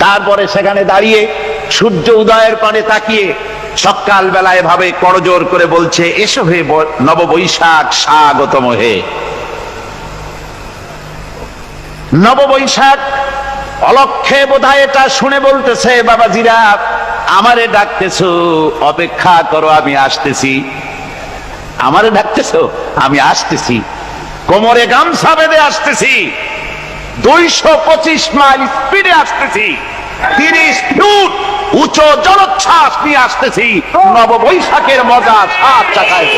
তারপরে সেখানে দাঁড়িয়ে সূর্য উদয়ের পানে তাকিয়ে সকাল বেলায় ভাবে করজোর করে বলছে, এসো হে নববৈশাখ, স্বাগতম হে। নববৈশাখ, অলক্ষে বোধহয় এটা শুনে বলতেছে বাবা বাবাজিরা, আমারে ডাকতেছো, অপেক্ষা করো, আমি আসতেছি। আমারে ডাকতেছো? আমি আসতেছি। কোমরে গামছা বেঁধে আসতেছি। দুইশো পঁচিশ মাইল স্পিডে আসতেছি। তিরিশ ফুট উঁচু জলোচ্ছ্বাস নিয়ে আসতেছি। নব বৈশাখের মজা সাত চাকায়।